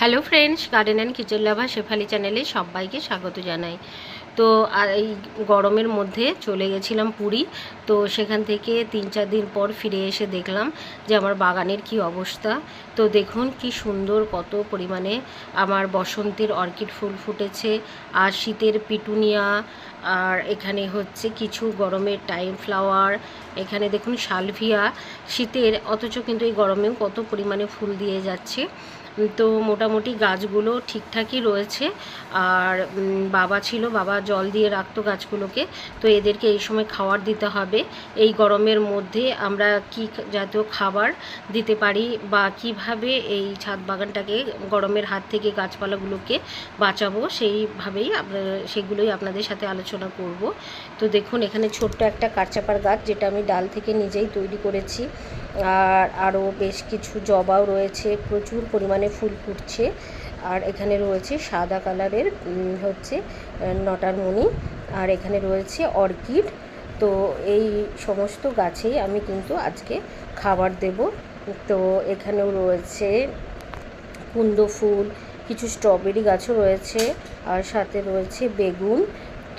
Hello friends garden and kitchen lover Shefali চ্যানেলে সবাইকে স্বাগত জানাই। তো এই গরমের মধ্যে চলে গেছিলাম পুরী। তো, সেখান থেকে তিন চার দিন পর ফিরে এসে দেখলাম যে আমার বাগানের কি অবস্থা। তো, দেখুন কি সুন্দর কত পরিমাণে আমার বসন্তের অর্কিড ফুল ফুটেছে। আর শীতের পিটুনিয়া, আর এখানে হচ্ছে কিছু গরমের টাইম ফ্লাওয়ার, এখানে দেখুন সালভিয়া, শীতের, অথচ কিন্তু এই গরমেও কত পরিমাণে ফুল দিয়ে যাচ্ছে। তো মোটামুটি গাছগুলো ঠিকঠাকই রয়েছে। আর বাবা ছিল, বাবা জল দিয়ে রাখতো গাছগুলোকে। তো এদেরকে এই সময় খাবার দিতে হবে। এই গরমের মধ্যে আমরা কি জাতীয় খাবার দিতে পারি বা কীভাবে এই ছাদ বাগানটাকে গরমের হাত থেকে গাছপালাগুলোকে বাঁচাবো, সেইভাবেই আপনার সেগুলোই আপনাদের সাথে আলোচনা করব। তো দেখুন, এখানে ছোট্ট একটা কাঁচাপার গাছ, যেটা আমি ডাল থেকে নিজেই তৈরি করেছি। আর আরও বেশ কিছু জবাও রয়েছে প্রচুর পরিমাণে ফুল ফুটছে। আর এখানে রয়েছে সাদা কালারের হচ্ছে আহ, নটার মণি আর এখানে রয়েছে অর্কিড। তো এই সমস্ত গাছেই আমি কিন্তু আজকে খাবার দেব। তো এখানেও রয়েছে কুন্দ ফুল কিছু স্ট্রবেরি গাছও রয়েছে। আর সাথে রয়েছে বেগুন।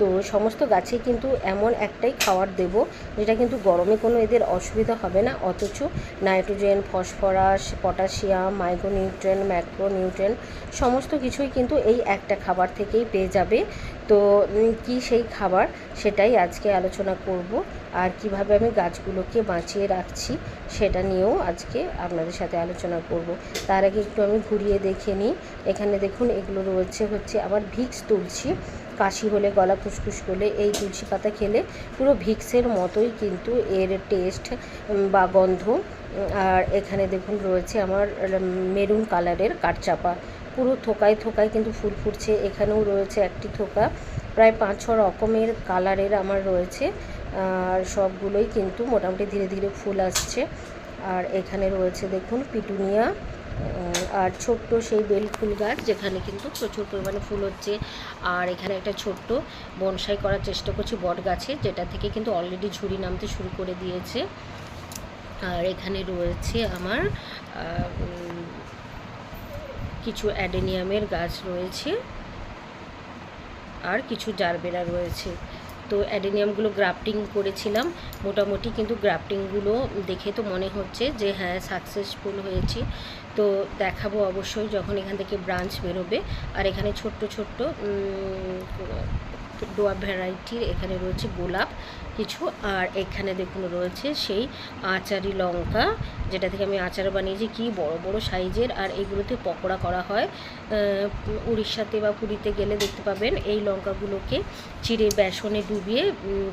তো সমস্ত গাছে কিন্তু এমন একটাই খাওয়ার দেব, যেটা কিন্তু গরমে কোনো এদের অসুবিধা হবে না। অথচ nitrogen, phosphorus, potassium micronutrient macronutrient সমস্ত কিছুই কিন্তু এই একটা খাবার থেকেই পেয়ে যাবে। তো কি সেই খাবার সেটাই আজকে আলোচনা করব আর কীভাবে আমি গাছগুলোকে বাঁচিয়ে রাখছি সেটা নিয়েও আজকে আপনাদের সাথে আলোচনা করব। তার আগে একটু আমি ঘুরিয়ে দেখে নিই। এখানে দেখুন এগুলো রয়েছে হচ্ছে আবার ভিক্স তুলসী। কাশি হলে গলা খুসখুস করলে এই তুলসী পাতা খেলে পুরো ভিক্সের মতোই কিন্তু এর টেস্ট বা গন্ধ। আর এখানে দেখুন রয়েছে আমার মেরুন কালারের কাঠচাপা। পুরো থোকায় থোকায় কিন্তু ফুল ফুটছে, এখানেও রয়েছে একটি থোকা। প্রায় পাঁচ ছ রকমের কালারের আমার রয়েছে, আর সবগুলোই কিন্তু মোটামুটি ধীরে ধীরে ফুল আসছে। আর এখানে রয়েছে দেখুন পিটুনিয়া আর ছোট্ট সেই বেল ফুল গাছ, যেখানে কিন্তু প্রচুর পরিমাণে ফুল হচ্ছে। আর এখানে একটা ছোট্ট বনসাই করার চেষ্টা করছি বট গাছে, যেটা থেকে কিন্তু অলরেডি ঝুড়ি নামতে শুরু করে দিয়েছে। আর এখানে রয়েছে আমার কিছু অ্যাডেনিয়ামের গাছ রয়েছে আর কিছু জারবেরা রয়েছে। তো অ্যাডেনিয়ামগুলো গ্রাফটিং করেছিলাম। মোটামুটি কিন্তু গ্রাফটিংগুলো দেখে তো মনে হচ্ছে যে হ্যাঁ সাকসেসফুল হয়েছি। তো দেখাবো অবশ্যই যখন এখান থেকে ব্রাঞ্চ বেরোবে। আর এখানে ছোট্ট ছোট্ট ডোয়া ভ্যারাইটির এখানে রয়েছে গোলাপ। কিছু আর এখানে দেখুন রয়েছে সেই আচারি লঙ্কা যেটা থেকে আমি আচার বানিয়েছি। কি বড় বড় সাইজের। আর এগুলোতে পকোড়া করা হয়। উড়িষ্যাতে বা পুরীতে গেলে দেখতে পাবেন এই লঙ্কাগুলোকে চিড়ে বেসনে ডুবিয়ে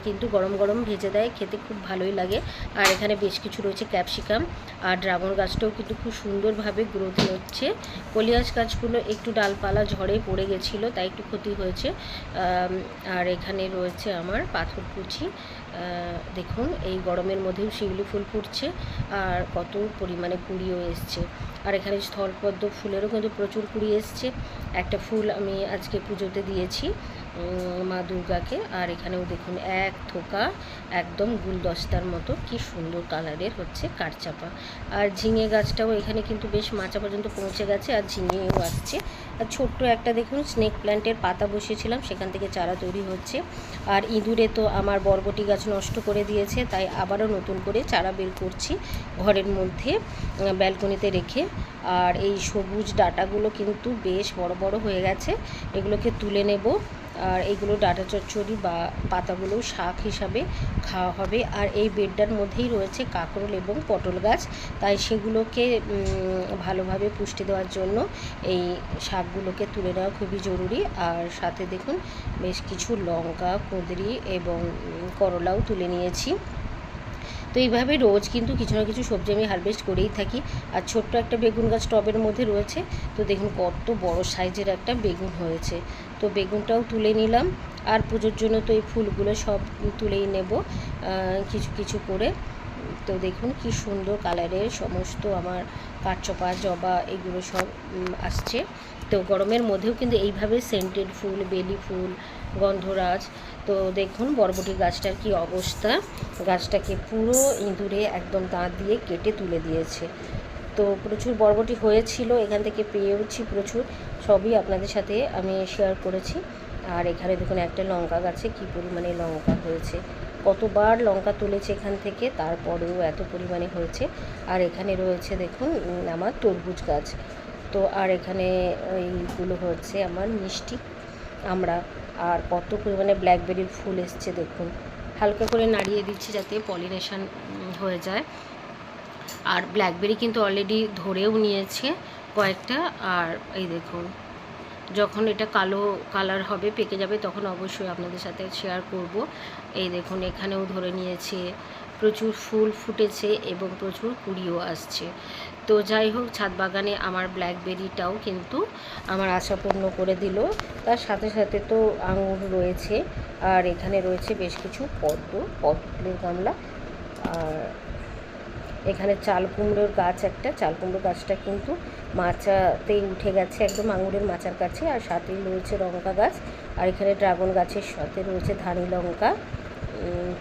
কিন্তু গরম গরম ভেজে দেয়। খেতে খুব ভালোই লাগে। আর এখানে বেশ কিছু রয়েছে ক্যাপসিকাম। আর ড্রাগন গাছটাও কিন্তু খুব সুন্দরভাবে গ্রোথ হচ্ছে। কলিয়াস গাছগুলো একটু ডালপালা ঝড়ে পড়ে গেছিল তাই একটু ক্ষতি হয়েছে। আর এখানে রয়েছে আমার পাথরকুচি। আহ, দেখুন, এই গরমের মধ্যেও শিউলি ফুল ফুটছে আর কত পরিমাণে কুড়িও এসছে। আর এখানে স্থলপদ্ম ফুলেরও কিন্তু প্রচুর কুড়ি এসছে। একটা ফুল আমি আজকে পুজোতে দিয়েছি। মা দুর্গাকে। আর এখানেও দেখুন, এক থোকা, একদম গুলদস্তার মতো। কি সুন্দর কালারের হচ্ছে কাঠচাপা আর ঝিঙে গাছটাও এখানে কিন্তু বেশ মাচা পর্যন্ত পৌঁছে গেছে, আর ঝিঙেও আসছে। আর ছোট্ট একটা দেখুন স্নেক প্ল্যান্টের পাতা বসিয়েছিলাম, সেখান থেকে চারা তৈরি হচ্ছে। আর ইঁদুরে তো আমার বরবটি গাছ নষ্ট করে দিয়েছে, তাই আবারও নতুন করে চারা বের করছি ঘরের মধ্যে ব্যালকনিতে রেখে। আর এই সবুজ ডাটাগুলো কিন্তু বেশ বড় বড় হয়ে গেছে, এগুলোকে তুলে নেব। আর এইগুলো ডাটা চচ্চড়ি বা পাতাগুলো শাক হিসাবে খাওয়া হবে। আর এই বেডটার মধ্যেই রয়েছে কাঁকরোল এবং পটল গাছ। তাই সেগুলোকে ভালোভাবে পুষ্টি দেওয়ার জন্য এই শাকগুলোকে তুলে নেওয়া খুবই জরুরি। আর সাথে দেখুন, বেশ কিছু লঙ্কা, কুঁদরি এবং করলাও তুলে নিয়েছি। তো এইভাবে রোজ কিন্তু কিছু না কিছু সবজি আমি হারভেস্ট করেই থাকি। আর ছোট্ট একটা বেগুন গাছ টবের মধ্যে রয়েছে। তো দেখুন কত বড় সাইজের একটা বেগুন হয়েছে। তো বেগুনটাও তুলে নিলাম। আর পুজোর জন্য তো এই ফুলগুলো সব তুলেই নেব কিছু কিছু করে। তো দেখুন কি সুন্দর কালারের সমস্ত আমার কাঠচোপা, জবা এগুলো সব আসছে। তো গরমের মধ্যেও কিন্তু এইভাবে সেন্টেড ফুল, বেলি ফুল, গন্ধরাজ, তো দেখুন বরবটি গাছটার কি অবস্থা। গাছটাকে পুরো ইঁদুরে একদম দাঁত দিয়ে কেটে তুলে দিয়েছে। তো প্রচুর বরবটি হয়েছিল, এখান থেকে পেয়েওছি প্রচুর, সবই আপনাদের সাথে আমি শেয়ার করেছি। আর এখানে দেখুন একটা লঙ্কা গাছে কী পরিমাণে লঙ্কা হয়েছে। কতবার লঙ্কা তুলেছে এখান থেকে, তারপরেও এত পরিমাণে হয়েছে। আর এখানে রয়েছে দেখুন আমার তরমুজ গাছ। তো আর এখানে এইগুলো হচ্ছে আমার মিষ্টি আমরা আর কত পরিমাণে ব্ল্যাকবেরির ফুল এসছে দেখুন। হালকা করে নাড়িয়ে দিচ্ছি যাতে পলিনেশন হয়ে যায়। আর ব্ল্যাকবেরি কিন্তু অলরেডি ধরেও নিয়েছে কয়েকটা। আর এই দেখুন, যখন এটা কালো কালার হবে, পেকে যাবে, তখন অবশ্যই আপনাদের সাথে শেয়ার করব। এই দেখুন, এখানেও ধরে নিয়েছে, প্রচুর ফুল ফুটেছে এবং প্রচুর কুড়িও আসছে। তো যাই হোক, ছাদ বাগানে আমার ব্ল্যাকবেরিটাও কিন্তু আমার আশা পূর্ণ করে দিল। তার সাথে সাথে তো আঙুর রয়েছে, আর এখানে রয়েছে বেশ কিছু পদ্ম পদ্মের গামলা। আর এখানে চাল কুমড়োর গাছ একটা, চাল কুমড়ো গাছটা কিন্তু মাচাতেই উঠে গেছে, একদম আঙুরের মাচার কাছে। আর সাথেই রয়েছে লঙ্কা গাছ, আর এখানে ড্রাগন গাছের সাথে রয়েছে ধানি লঙ্কা।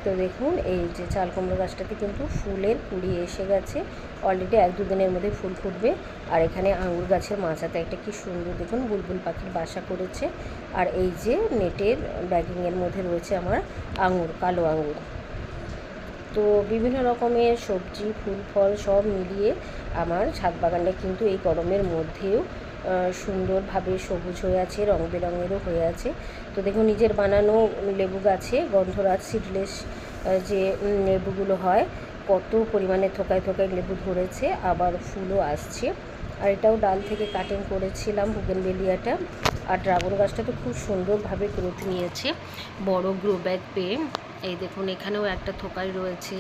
তো দেখুন, এই যে চাল কুমড়ো গাছটাতে কিন্তু ফুলের কুড়ি এসে গেছে। অলরেডি এক দুদিনের মধ্যে ফুল ফুটবে। আর এখানে আঙুর গাছের মাচাতে একটা কি সুন্দর দেখুন, বুলবুল পাখির বাসা করেছে। আর এই যে নেটের ব্যাগিংয়ের মধ্যে রয়েছে আমার আঙুর কালো আঙুর তো বিভিন্ন রকমের সবজি, ফুল, ফল সব মিলিয়ে আমার ছাদ বাগানটা কিন্তু এই গরমের মধ্যেও সুন্দরভাবে সবুজ হয়ে আছে রং বেরঙেরও হয়ে আছে। তো দেখুন, নিজের বানানো লেবু গাছে, গন্ধরাজ সিডলেস যে লেবুগুলো হয়, কত পরিমাণে থোকায় থোকায় লেবু ধরেছে, আবার ফুলও আসছে। আর এটাও ডাল থেকে কাটিং করেছিলাম বুগেনবেলিয়াটা আর ড্রাগন গাছটা তো খুব সুন্দরভাবে গ্রোথ নিয়েছে। বড় গ্রো ব্যাগ পেয়ে, এই দেখুন, এখানেও একটা থোকাই রয়েছে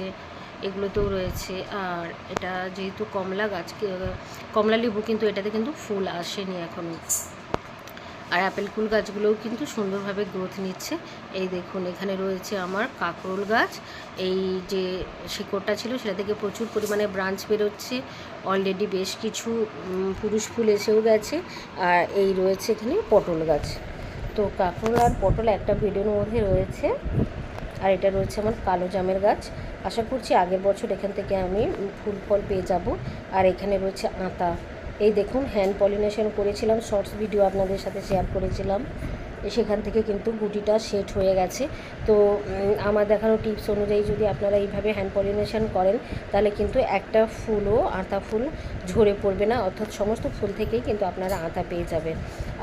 এগুলোতেও রয়েছে। আর এটা যেহেতু কমলা গাছ কমলা লেবু কিন্তু এটাতে কিন্তু ফুল আসেনি এখনও আর অ্যাপেল কুল গাছগুলোও কিন্তু সুন্দরভাবে গ্রোথ নিচ্ছে। এই দেখুন, এখানে রয়েছে আমার কাকরোল গাছ। এই যে শিকড়টা ছিল, সেটা থেকে প্রচুর পরিমাণে ব্রাঞ্চ বেরোচ্ছে। অলরেডি বেশ কিছু পুরুষ ফুল এসেও গেছে। আর এই রয়েছে এখানে পটল গাছ। তো কাকরোল আর পটল একটা ভিডিওর মধ্যে রয়েছে। আর এটা রয়েছে আমার কালো জামের গাছ। আশা করছি আগের বছর এখান থেকে আমি ফুল ফল পেয়ে যাব। আর এখানে রয়েছে আতা। এই দেখুন হ্যান্ড পলিনেশন করেছিলাম শর্টস ভিডিও আপনাদের সাথে শেয়ার করেছিলাম। সেখান থেকে কিন্তু গুটিটা সেট হয়ে গেছে। তো আমার দেখানো টিপস অনুযায়ী যদি আপনারা এইভাবে হ্যান্ড পলিনেশন করেন, তাহলে কিন্তু একটা ফুলও আতা ফুল ঝরে পড়বে না, অর্থাৎ সমস্ত ফুল থেকেই কিন্তু আপনারা আতা পেয়ে যাবেন।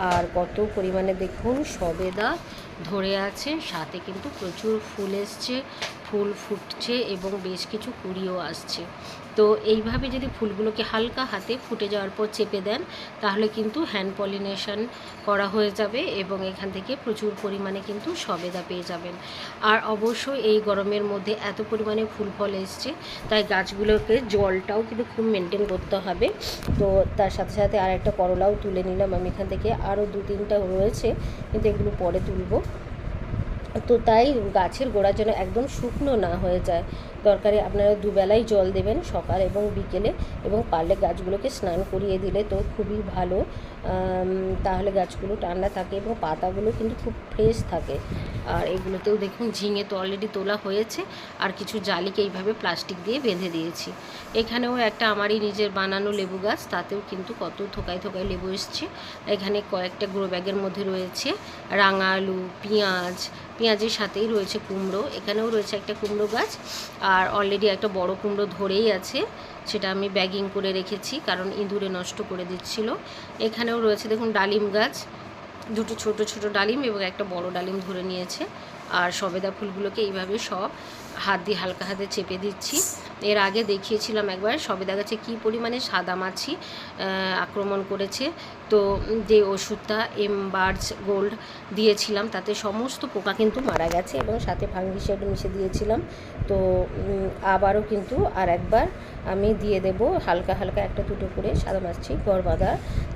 আর কত পরিমাণে দেখুন, সবেদা ধরে আছে, সাথে কিন্তু প্রচুর ফুল এসছে। ফুল ফুটছে এবং বেশ কিছু কুড়িও আসছে। তো এইভাবে যদি ফুলগুলোকে হালকা হাতে ফুটে যাওয়ার পর চেপে দেন, তাহলে কিন্তু হ্যান্ড পলিনেশন করা হয়ে যাবে এবং এখান থেকে প্রচুর পরিমাণে কিন্তু সবেদা পেয়ে যাবেন। আর অবশ্যই এই গরমের মধ্যে এত পরিমাণে ফুল ফল এসছে, তাই গাছগুলোকে জলটাও কিন্তু খুব মেনটেন করতে হবে। তো তার সাথে সাথে আর একটা করলাও তুলে নিলাম আমি এখান থেকে। আরও দু তিনটা রয়েছে, কিন্তু এগুলো পরে তুলবো। তো তাই গাছের গোড়া যেন একদম শুকনো না হয়ে যায়। দরকারে আপনারা দুবেলাই জল দেবেন সকাল এবং বিকেলে এবং পারলে গাছগুলোকে স্নান করিয়ে দিলে তো খুবই ভালো। তাহলে গাছগুলো ঠান্ডা থাকে এবং পাতাগুলো কিন্তু খুব ফ্রেশ থাকে। আর এগুলোতেও দেখুন ঝিঙে তো অলরেডি তোলা হয়েছে। আর কিছু জালিকে এইভাবে প্লাস্টিক দিয়ে বেঁধে দিয়েছি। এখানেও একটা আমারই নিজের বানানো লেবু গাছ, তাতেও কিন্তু কত থোকায় থোকায় লেবু এসছে। এখানে কয়েকটা গ্রো ব্যাগের মধ্যে রয়েছে রাঙা আলু পেঁয়াজ, পেঁয়াজের সাথেই রয়েছে কুমড়ো। এখানেও রয়েছে একটা কুমড়ো গাছ। আর অলরেডি একটা বড় কুমড়ো ধরেই আছে, সেটা আমি ব্যাগিং করে রেখেছি, কারণ ইঁদুরে নষ্ট করে দিচ্ছিল। এখানেও রয়েছে, দেখুন, ডালিম গাছ। দুটো ছোট ছোট ডালিম এবং একটা বড় ডালিম ধরে নিয়েছে। আর সবেদা ফুলগুলোকে এইভাবে সব হাত দিয়ে হালকা হাতে চেপে দিচ্ছি। এর আগে দেখিয়েছিলাম একবার সবেদা গাছে কী পরিমাণে সাদা মাছি আক্রমণ করেছে। তো যে ওষুধটা এম বার্জ গোল্ড দিয়েছিলাম, তাতে সমস্ত পোকা কিন্তু মারা গেছে এবং সাথে ফাঙ্গিসাইড মিশে দিয়েছিলাম। তো আবারও কিন্তু আর একবার আমি দিয়ে দেব হালকা হালকা একটা দুটো করে সাদা মাছি। গড়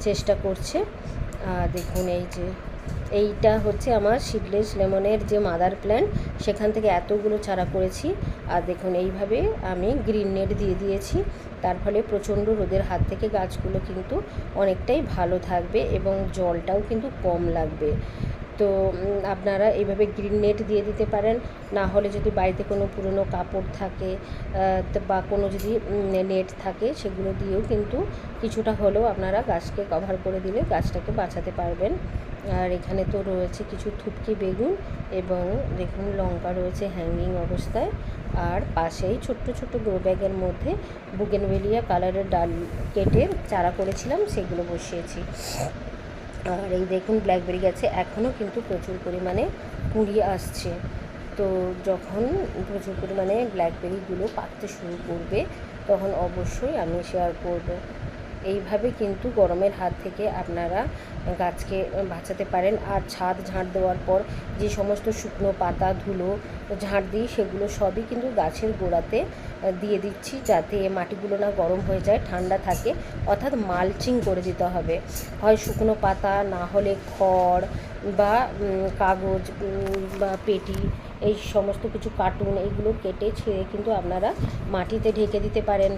চেষ্টা করছে। দেখুন এই যে এইটা হচ্ছে আমার সিডলেস লেমনের যে মাদার প্ল্যান্ট সেখান থেকে এতগুলো চারা করেছি। আর দেখুন, এইভাবে আমি গ্রিন নেট দিয়ে দিয়েছি। তার ফলে প্রচণ্ড রোদের হাত থেকে গাছগুলো কিন্তু অনেকটাই ভালো থাকবে এবং জলটাও কিন্তু কম লাগবে। তো আপনারা এইভাবে গ্রিন নেট দিয়ে দিতে পারেন। না হলে যদি বাড়িতে কোনো পুরনো কাপড় থাকে বা কোনো যদি নেট থাকে, সেগুলো দিয়েও কিন্তু কিছুটা হলেও আপনারা গাছকে কভার করে দিলে গাছটাকে বাঁচাতে পারবেন। আর এখানে তো রয়েছে কিছু থুপকি বেগুন এবং দেখুন লঙ্কা রয়েছে হ্যাঙ্গিং অবস্থায়। আর পাশেই ছোট্ট ছোট্ট গ্রো ব্যাগের মধ্যে বুগেনভেলিয়া কালারের ডাল কেটে চারা করেছিলাম, সেগুলো বসিয়েছি। আর এই দেখুন ব্ল্যাকবেরি গাছে এখনও কিন্তু প্রচুর পরিমাণে কুড়ি আসছে। তো যখন প্রচুর পরিমাণে ব্ল্যাকবেরিগুলো পাকতে শুরু করবে, তখন অবশ্যই আমি শেয়ার করব। এইভাবে কিন্তু গরমের হাত থেকে আপনারা গাছকে বাঁচাতে পারেন। আর ছাদ ঝাঁট দেওয়ার পর যে সমস্ত শুকনো পাতা, ধুলো, ঝাঁট দিই, সেগুলো সবই কিন্তু গাছের গোড়াতে দিয়ে দিচ্ছি যাতে মাটিগুলো না গরম হয়ে যায়, ঠান্ডা থাকে। অর্থাৎ মালচিং করে দিতে হবে। হয় শুকনো পাতা, না হলে খড় বা কাগজ বা পেটি, এই সমস্ত কিছু কার্টুন এইগুলো কেটে ছেড়ে কিন্তু আপনারা মাটিতে ঢেকে দিতে পারেন।